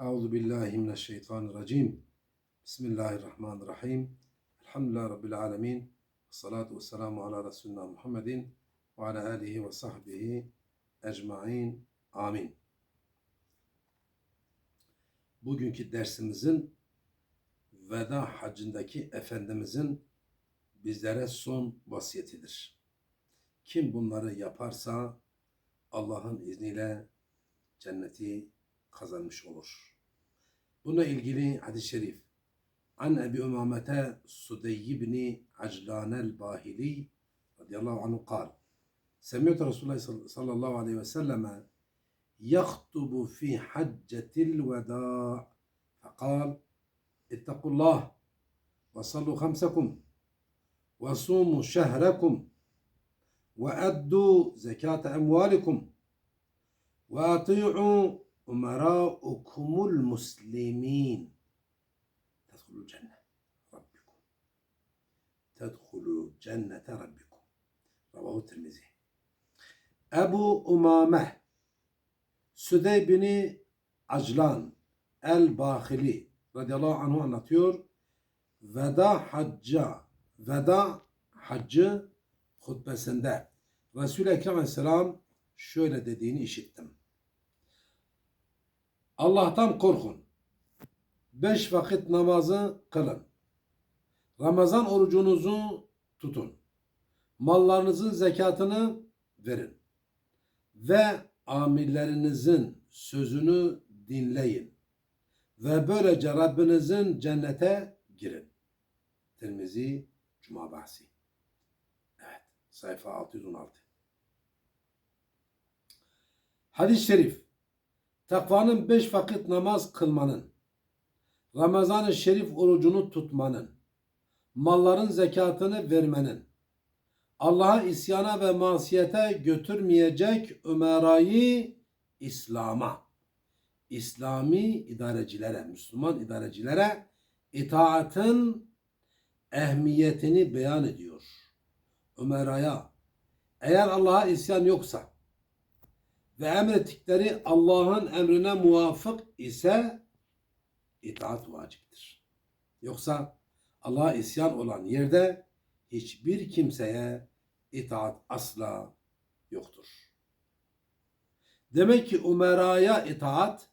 Euzu billahi mineşşeytanirracim. Bismillahirrahmanirrahim. Elhamdülillahi rabbil alamin. Salatu vesselamu ala resulina Muhammedin ve ala alihi ve sahbihi ecmaîn. Amin. Bugünkü dersimizin veda hacındaki Efendimizin bizlere son vasiyetidir. Kim bunları yaparsa Allah'ın izniyle cenneti kazanmış olur. Bununla ilgili hadis-i şerif. An Ebi Umamete Sudey ibn Aclan el-Bahili radıyallahu anhu kal. Semiyet Resulullah sallallahu aleyhi ve selleme يخطب في حجة الوداع فقال اتقوا الله وصلوا خمسكم وصوموا شهركم وأدوا زكاة أموالكم وأطيعوا umeraukumul muslimin tedhulul cennet rabbikum tedhulul cennete rabbikum Ravahu Tirmizi Ebu Umame Südey bini Aclan el-Bahili radıyallahu anhu anlatıyor. Veda hacca Veda haccı hutbesinde Resul-i Ekrem Aleyhisselam şöyle dediğini işittim. Allah'tan korkun. Beş vakit namazı kılın. Ramazan orucunuzu tutun. Mallarınızın zekatını verin. Ve amirlerinizin sözünü dinleyin. Ve böylece Rabbinizin cennete girin. Tirmizi Cuma bahsi. Evet. Sayfa 616. Hadis-i şerif. Takvanın beş vakit namaz kılmanın, Ramazan-ı Şerif orucunu tutmanın, malların zekatını vermenin, Allah'a isyana ve masiyete götürmeyecek ömerayı İslam'a, İslami idarecilere, Müslüman idarecilere itaatın ehmiyetini beyan ediyor. Ömeraya, eğer Allah'a isyan yoksa ve emrettikleri Allah'ın emrine muvafık ise itaat vaciptir. Yoksa Allah'a isyan olan yerde hiçbir kimseye itaat asla yoktur. Demek ki umeraya itaat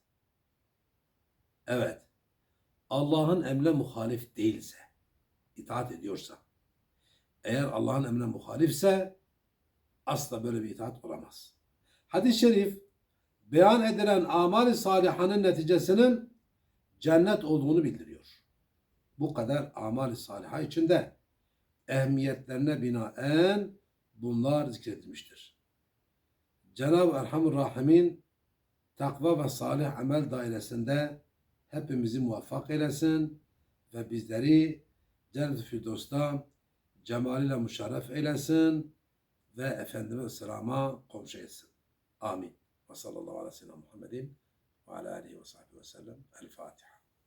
evet Allah'ın emrine muhalif değilse itaat ediyorsa eğer Allah'ın emrine muhalifse asla böyle bir itaat olamaz. Hadis-i şerif beyan edilen amali salihanın neticesinin cennet olduğunu bildiriyor. Bu kadar amali saliha içinde ehemmiyetlerine binaen bunlar zikredilmiştir. Cenab-ı Erhamur Rahim'in takva ve salih amel dairesinde hepimizi muvaffak eylesin ve bizleri Cennet-i Firdos'ta cemaliyle müşerref eylesin ve Efendimiz Selam'a komşu etsin. Amin. Ve sallallahu aleyhi ve sellem Muhammedin ve ala aleyhi ve